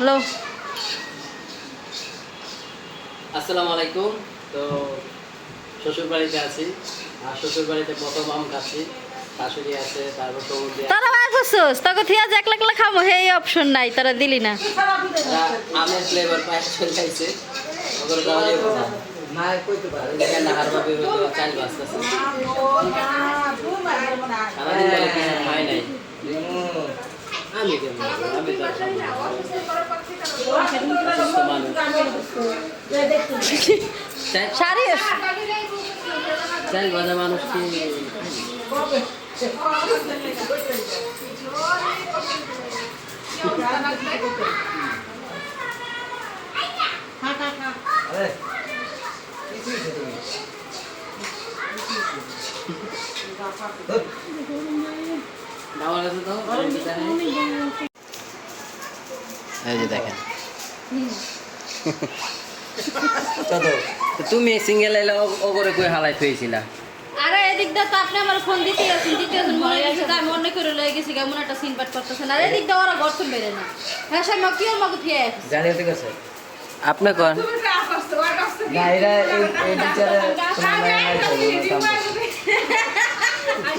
Hello. আসসালামু আলাইকুম। তো শ্বশুর বাড়িতে আছি। আর শ্বশুর বাড়িতে প্রথম আম খাচ্ছি। শাশুড়ি আছে তারপর তোরা তোকে থিয়া যে একলা একলা হে অপশন নাই তোরা দিলি না। আমের ফ্লেভার পায় চলে খাইছে ওগুলো না কইতে পারে। না হারবা বাজতেছে সারাদিন ধরে কিছু খাই নাই আমি কেমন আমি চাল- সারি মানুষ কি? এই যে দেখেন। তুমি সিঙ্গেল এলে ওগরে কই হালাই থইছিলা আরে এদিক দা তো আপনি আমার ফোন দিতে আছেন দিতে আছেন মনে মনে করে লয়ে গেছি কেমন একটা সিন পাট করতেছেন আর এদিক দা ওরা গর্ত বেরে না। হ্যাঁ ওর থিয়া জানিয়ে ঠিক আছে। আপনি কোন না এরা এই এই বিচারে তোমার নাই নাই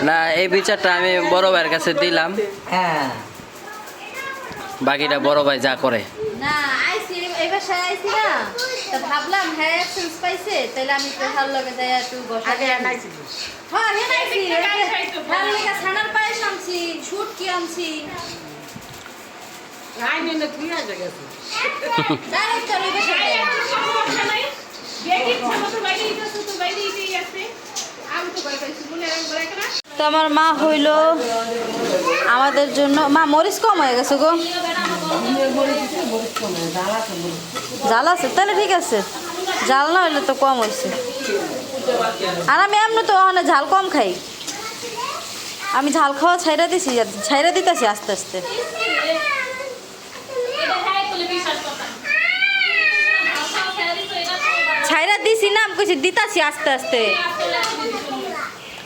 না এই বিচারটা আমি বড় ভাইয়ের কাছে দিলাম। হ্যাঁ। বাকিটা বড় ভাই যা করে। না আইসি এই বাসায় আইসি না তো ভাবলাম হ্যাঁ পাইছে তাহলে আমি তো হাল লগে যাই একটু বসা হ্যাঁ হে নাইছি হাল লেগে ছানার পায়েস আনছি শুট কি আনছি ডাইরেক্ট চলে বাসায় তো আমার মা হইল আমাদের জন্য মা, মরিচ কম হয়ে গেছে গো। জাল আছে? তাহলে ঠিক আছে। জাল না হইলে তো কম হয়েছে আর আমি এমনি তো ওখানে ঝাল কম খাই। আমি ঝাল খাওয়া ছাইরা দিছি ছাইরা দিতেছি আস্তে আস্তে ছাইরা দিছি না আমি কইছি দিতাছি আস্তে আস্তে।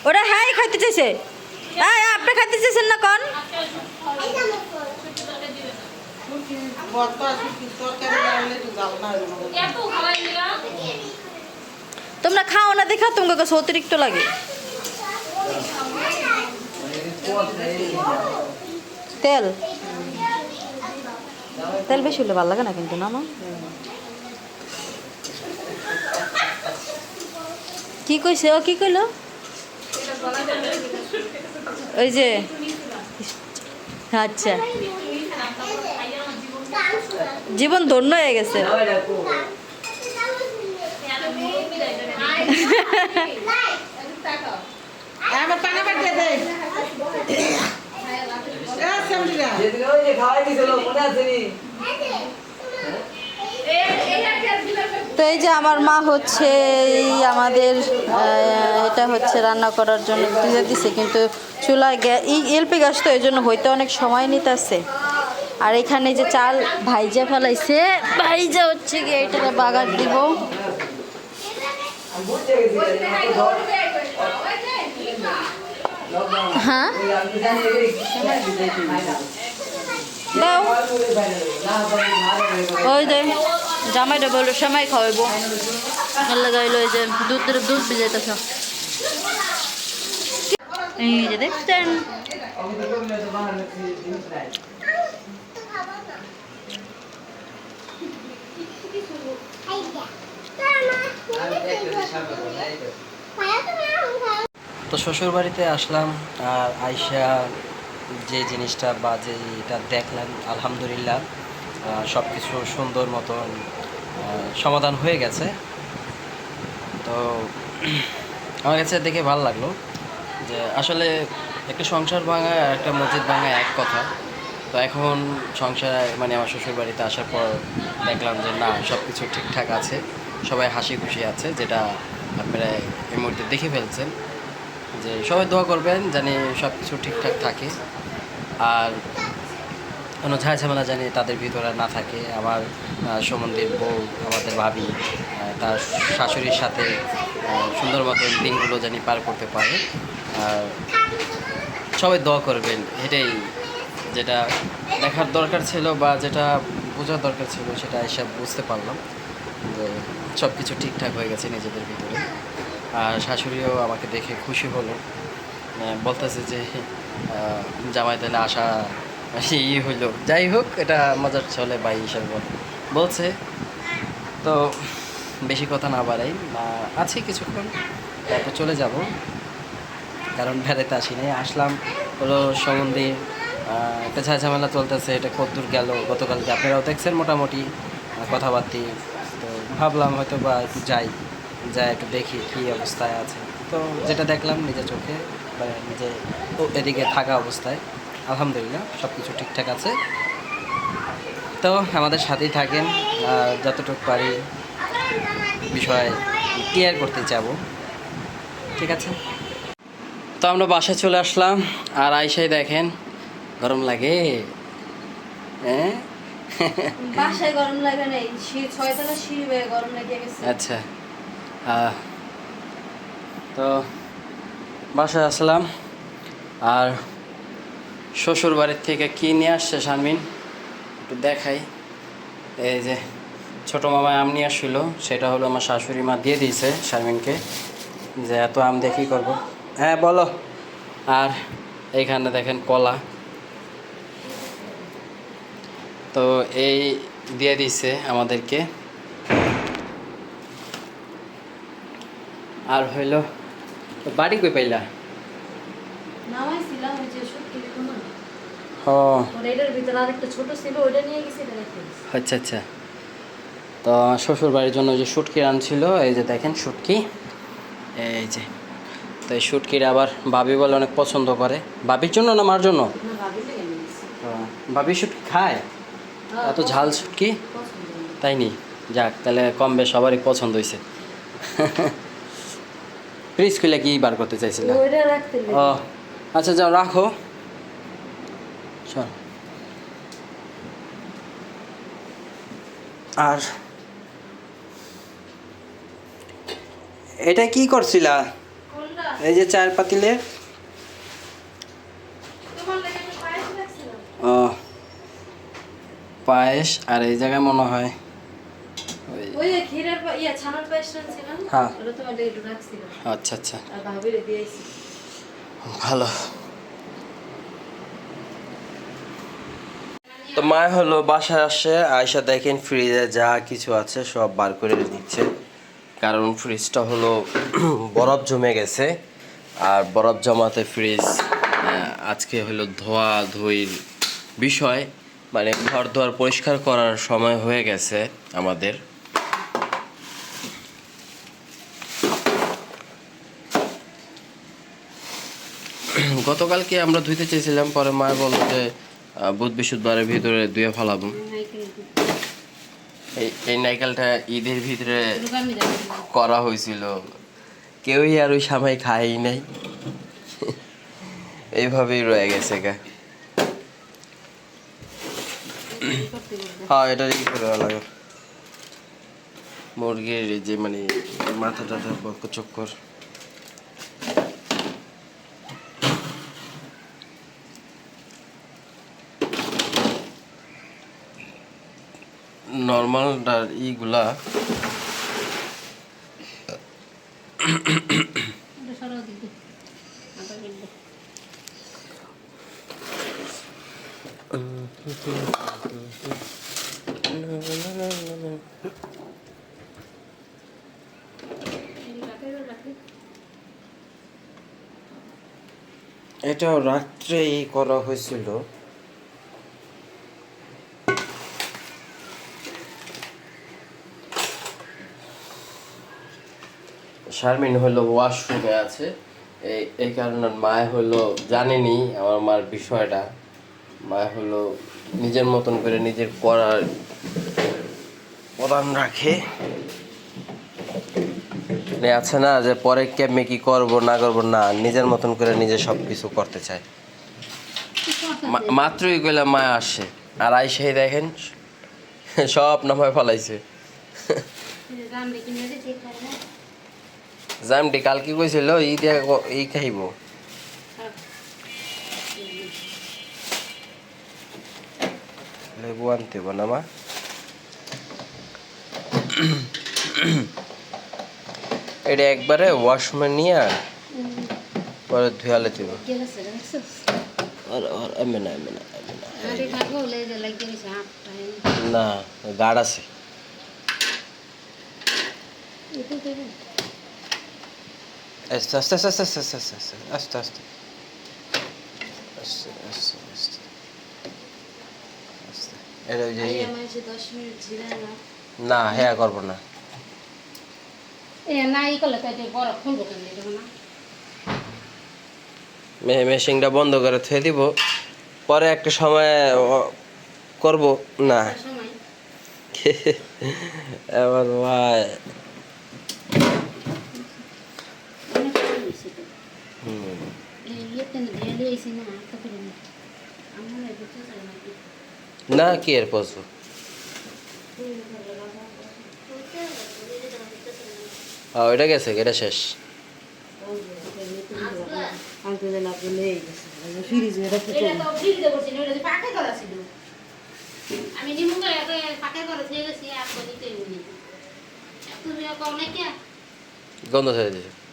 ওরা হ্যাঁ খাইতে চাইছে হ্যাঁ আপনি খাইতে চাইছেন না কন? তোমরা খাও না, দেখা তোমাকে কাছে অতিরিক্ত লাগে। তেল। তেল বেশি হলে ভালো লাগে না কিন্তু, না আমার কি কইছে ও? কি কইলো? ওই যে। আচ্ছা। জীবন ধন্য হয়ে গেছে। খাওয়াই দিছিল মনে আছে তো এই যে আমার মা হচ্ছে এই আমাদের এটা হচ্ছে রান্না করার জন্য দিয়ে দিছে, কিন্তু চুলায় গ্যা এই এলপি গ্যাস তো এই জন্য হইতে অনেক সময় নিতেছে। আর এখানে যে চাল ভাইজা ফেলাইছে, ভাইজা হচ্ছে গিয়ে এটাকে বাগার দিব। হ্যাঁ? দাও। ওই যে জামাইটা বলল সময় খাওয়াইব। লাগাইলো এই যে দুধ দুধ ভিজাইতেছ। এই যে দেখছেন? তো শ্বশুর বাড়িতে আসলাম, আর আয়সা যে জিনিসটা বা যে এটা দেখলাম, আলহামদুলিল্লাহ। সব কিছু সুন্দর মতন সমাধান হয়ে গেছে। তো আমার কাছে দেখে ভালো লাগল যে আসলে একটা সংসার ভাঙা আর একটা মসজিদ ভাঙা এক কথা। তো এখন সংসার মানে আমার শ্বশুর বাড়িতে আসার পর দেখলাম যে না সব কিছু ঠিকঠাক আছে, সবাই হাসি খুশি আছে, যেটা আপনারা এই মুহূর্তে দেখে ফেলছেন। যে সবাই দোয়া করবেন জানি সব কিছু ঠিকঠাক থাকে। আর কোনো ঝাঁ ঝামেলা জানি তাদের ভিতরে না থাকে। আমার সম্বন্ধীর বউ, আমাদের ভাবি তার শাশুড়ির সাথে সুন্দর মতন দিনগুলো জানি পার করতে পারে। আর সবাই দোয়া করবেন, এটাই যেটা দেখার দরকার ছিল বা যেটা বোঝার দরকার ছিল সেটা এসে বুঝতে পারলাম যে সব কিছু ঠিকঠাক হয়ে গেছে নিজেদের ভিতরে। আর শাশুড়িও আমাকে দেখে খুশি হলো। বলতেছে যে জামাই তাহলে আসা ই হইল। যাই হোক, এটা মজার চলে ভাই হিসাবে বলছে, তো বেশি কথা না বাড়াই আছি কিছুক্ষণ, তারপর চলে যাব। কারণ বেড়াতে আসি নাই, আসলাম হলো সম্বন্ধে একটা ঝাঝামেলা চলতেছে, এটা কদ্দূর গেল, গতকালকে আপনারাও দেখছেন মোটামুটি কথাবার্তি। তো ভাবলাম হয়তো বা একটু যাই যাই একটু দেখি কী অবস্থায় আছে। তো যেটা দেখলাম নিজের চোখে মানে নিজে এদিকে থাকা অবস্থায় আলহামদুলিল্লাহ সব কিছু ঠিকঠাক আছে। তো আমাদের সাথেই থাকেন যতটুকু পারি বিষয় ক্লিয়ার করতে যাব ঠিক আছে? তো আমরা বাসায় চলে আসলাম আর আইসাই দেখেন গরম লাগে। হ্যাঁ? বাসায় গরম লাগে নাই ছয়তলা সিঁড়ি গরম লেগে গেছে। আচ্ছা তো বাসায় আসলাম আর শ্বশুর বাড়ির থেকে কী নিয়ে আসছে শারমিন একটু দেখাই। এই যে ছোটো মামায় আম নিয়ে আসছিল, সেটা হলো আমার শাশুড়ি মা দিয়ে দিয়েছে শারমিনকে যে এত আম দেখি করব? হ্যাঁ বলো। আর এইখানে দেখেন কলা। তো এই দিয়ে দিছে আমাদেরকে। আর হইল বাড়ি কই পাইলা? নামাইছিলাম ও। এটার ভিতরে আরেকটা ছোট ছিল ওইটা নিয়ে গেছি এটা রেখে আচ্ছা আচ্ছা। তো শ্বশুর বাড়ির জন্য যে শুটকি আনছিল এই যে দেখেন শুটকি। এই যে। তো এই শুটকির আবার ভাবি বলে অনেক পছন্দ করে। ভাবির জন্য না মার জন্য? ভাবি শুটকি খায়? এত ঝাল শুটকি? তাই নি? যাক তাহলে কম বেশ সবারই পছন্দ হয়েছে খুলে কি বার করতে চাইছিল। ও আচ্ছা যাও রাখো। চল আর এটা কি করছিলা? এই যে চায়ের পাতিলে? ও পায়েস আর এই জায়গায় মনে হয় হ্যাঁ। আচ্ছা আচ্ছা। ভালো। তো মায় হলো বাসায় আসে আয়সা দেখেন ফ্রিজে যা কিছু আছে সব বার করে দিচ্ছে কারণ ফ্রিজটা হলো বরফ জমে গেছে। আর বরফ জমাতে ফ্রিজ আজকে হলো ধোয়া ধুইর বিষয়। মানে ঘর দোয়ার পরিষ্কার করার সময় হয়ে গেছে আমাদের। গতকালকে আমরা ধুইতে চেয়েছিলাম, পরে মা বলল যে বুধ বৃহস্পতিবারের ভিতরে দুয়ে ফেলাবো। এই এই নাইকেলটা ঈদের ভিতরে করা হয়েছিল। কেউই আর ওই সামাই খাই নাই। এইভাবেই রয়ে গেছে গা। হ্যাঁ এটা দেওয়া লাগে মুরগির যে মানে মাথা টাথা চক্কর নর্মাল ইগুলা এটাও রাত্রেই করা হয়েছিল। শারমিন হলো ওয়াশরুমে আছে। এই এই কারণে মায় হলো জানেনি আমার মার বিষয়টা। মায় হলো নিজের মতন করে নিজের করার প্রদান রাখে। মানে আছে না যে পরে কেমনে কি করব, না করব, না, নিজের মতন করে নিজে সব কিছু করতে চায়। মা- মাত্রই গেলাম মা আসে। আর আইসাই দেখেন, সব নামায় ফেলাইছে। জামটি কালকে কইছিল ই দিয়া ই খাইব লেবু আনতে না মা? এটা একবারে ওয়াশম্যান নিয়ে। পরে ধুয়ালে দিব। না, গাঢ় আছে। আস্তে আস্তে আস্তে আস্তে আস্তে আস্তে আস্তে আস্তে আস্তে আস্তে আস্তে আস্তে আস্তে এটা ওই যে। না হ্যাঁ করব না মে- মেশিনটা বন্ধ করে থুয়ে দিব পরে একটা সময় করব না আমার ভাই না কি এর পশু ওইটা গেছে এটা শেষ গন্ধ ছেড়ে দিয়েছে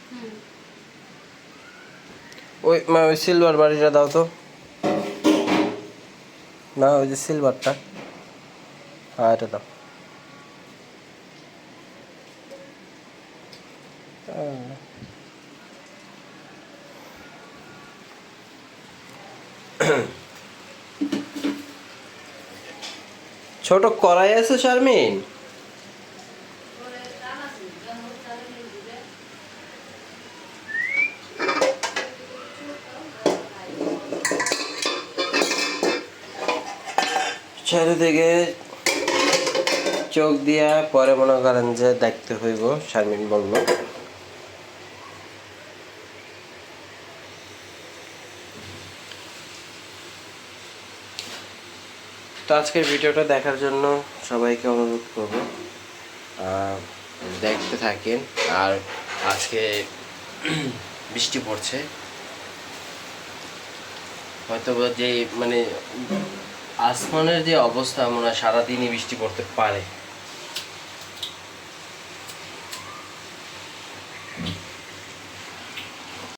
ওই ওই সিলভার বাড়িটা দাও তো। না, ওই যে সিলভারটা হ্যাঁ এটা দাও। ছোট কড়াই আছে, শারমিন? চারিদিকে চোখ দিয়া পরে মনে করেন যে দেখতে হইব, শারমিন বলল। তো আজকের ভিডিওটা দেখার জন্য সবাইকে অনুরোধ করব দেখতে থাকেন। আর আজকে বৃষ্টি পড়ছে। হয়তো যে মানে আসমানের যে অবস্থা মনে হয় সারাদিনই বৃষ্টি পড়তে পারে।